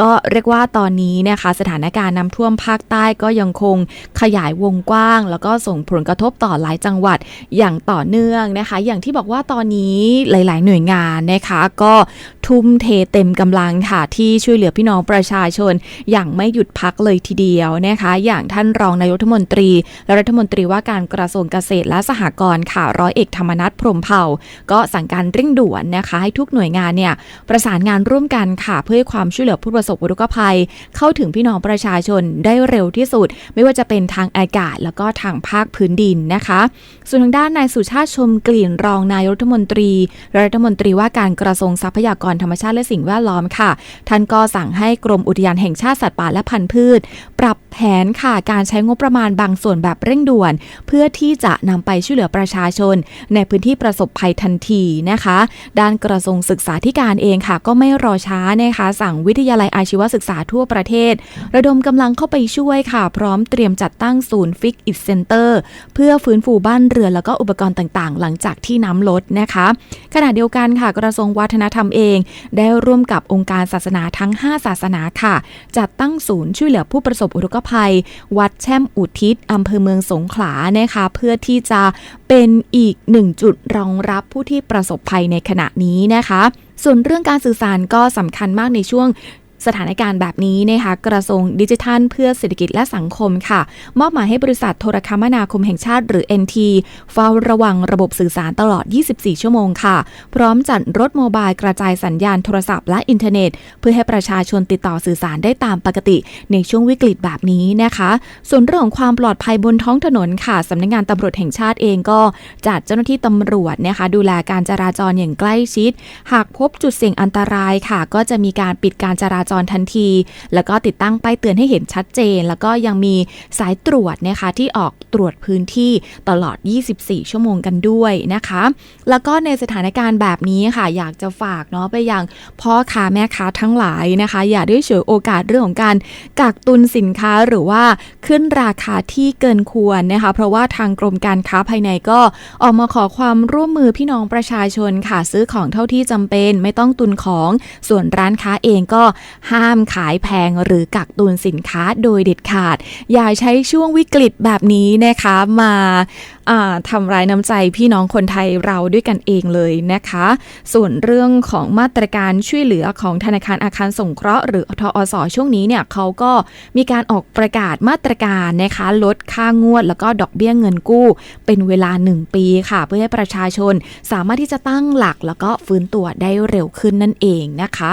ก็เรียกว่าตอนนี้นะคะสถานการณ์น้ำท่วมภาคใต้ก็ยังคงขยายวงกว้าง แล้วก็ส่งผลกระทบต่อหลายจังหวัดอย่างต่อเนื่องนะคะ อย่างที่บอกว่าตอนนี้หลาย ๆ หน่วยงานนะคะก็ทุ่มเทเต็มกำลังค่ะที่ช่วยเหลือพี่น้องประชาชน อย่างไม่หยุดพักเลยทีเดียวนะคะ อย่างท่านรองนายกรัฐมนตรี และรัฐมนตรีว่าการกระทรวงเกษตรและสหกรณ์ค่ะร้อยเอกธรรมนัฐพรมเผ่า ก็สั่งการเร่งด่วนนะคะ ให้ทุกหน่วยงานเนี่ยประสานงานร่วมกันค่ะเพื่อความช่วยเหลือผู้ประสบอุทกภัย เข้าถึงพี่น้องประชาชนได้เร็วที่สุด ไม่ว่าจะเป็นทางอากาศแล้วก็ทางภาคพื้นดินนะคะ ส่วนทางด้านนายสุชาติชมกลิ่นรองนายรัฐมนตรี รัฐมนตรีว่าการกระทรวงทรัพยากรธรรมชาติและสิ่งแวดล้อมค่ะ ท่านก็สั่งให้กรมอุทยานแห่งชาติสัตว์ป่าและพันธุ์พืช ปรับแผนค่ะการใช้งบประมาณบางส่วนแบบเร่งด่วน เพื่อที่จะนำไปช่วยเหลือประชาชน ในพื้นที่ประสบภัยทันทีนะคะ ด้านกระทรวงศึกษาธิการเองค่ะ ก็ไม่รอช้านะคะ สั่งวิทยาลัยอาชีวศึกษาทั่วประเทศ ระดมกำลังเข้าไปช่วยค่ะ พร้อมเตรียมจัดตั้งศูนย์ฟิกอิ c เซนเตอร์เพื่อฟื้นฟูบ้านเรือนแล้วก็อุปกรณ์ต่างๆ หลังจากที่น้ำลดนะคะ ขณะเดียวกันค่ะกระทรวงวัฒนธรรมเอง ได้ร่วมกับองค์การศาสนาทั้ง 5 ศาสนาค่ะ จัดตั้งศูนย์ช่วยเหลือผู้ประสบอุทกภัย วัดแช่มอุทิศอำเภอเมืองสงขลานะคะเพื่อที่จะเป็นอีกหนึ่งจุดรองรับผู้ที่ประสบภัยในขณะนี้นะคะส่วนเรื่องการสื่อสารก็สำคัญมากในช่วง สถานการณ์แบบนี้นะคะกระทรวงดิจิทัล เพื่อเศรษฐกิจและสังคมค่ะ มอบหมายให้บริษัทโทรคมนาคมแห่งชาติหรือ NT เฝ้าระวังระบบสื่อสารตลอด 24 ชั่วโมงค่ะ พร้อมจัดรถโมบายกระจายสัญญาณโทรศัพท์และอินเทอร์เน็ต เพื่อให้ประชาชนติดต่อสื่อสารได้ตามปกติ ในช่วงวิกฤตแบบนี้นะคะ ส่วนเรื่องของความปลอดภัยบนท้องถนนค่ะสำนักงานตำรวจแห่งชาติเองก็จัดเจ้าหน้าที่ตำรวจนะคะ ดูแลการจราจรอย่างใกล้ชิด หากพบจุดเสี่ยงอันตรายค่ะ ก็จะมีการปิดการจราจรทันที แล้วก็ติดตั้งป้ายเตือนให้เห็นชัดเจน แล้วก็ยังมีสายตรวจนะคะที่ออกตรวจพื้นที่ตลอด 24 ชั่วโมงกันด้วยนะคะ แล้วก็ในสถานการณ์แบบนี้ค่ะ อยากจะฝากเนาะไปยังพ่อค้าแม่ค้าทั้งหลายนะคะ อย่าได้เฉยโอกาสเรื่องของการกักตุนสินค้าหรือว่าขึ้นราคาที่เกินควรนะคะ เพราะว่าทางกรมการค้าภายในก็ออกมาขอความร่วมมือพี่น้องประชาชนค่ะซื้อของเท่าที่จำเป็นไม่ต้องตุนของส่วนร้านค้าเองก็ห้ามขายแพงหรือกักตุนสินค้าโดยเด็ดขาด อย่าใช้ช่วงวิกฤตแบบนี้นะคะมาทำร้ายน้ำใจพี่น้องคนไทยเราด้วยกันเองเลยนะคะ ส่วนเรื่องของมาตรการช่วยเหลือของธนาคารอาคารสงเคราะห์หรือทอสช่วงนี้เนี่ยเขาก็มีการออกประกาศมาตรการนะคะ ลดค่างวด แล้วก็ดอกเบี้ยเงินกู้ เป็นเวลา 1 ปีค่ะ เพื่อให้ประชาชนสามารถที่จะตั้งหลักแล้วก็ฟื้นตัวได้เร็วขึ้นนั่นเองนะคะ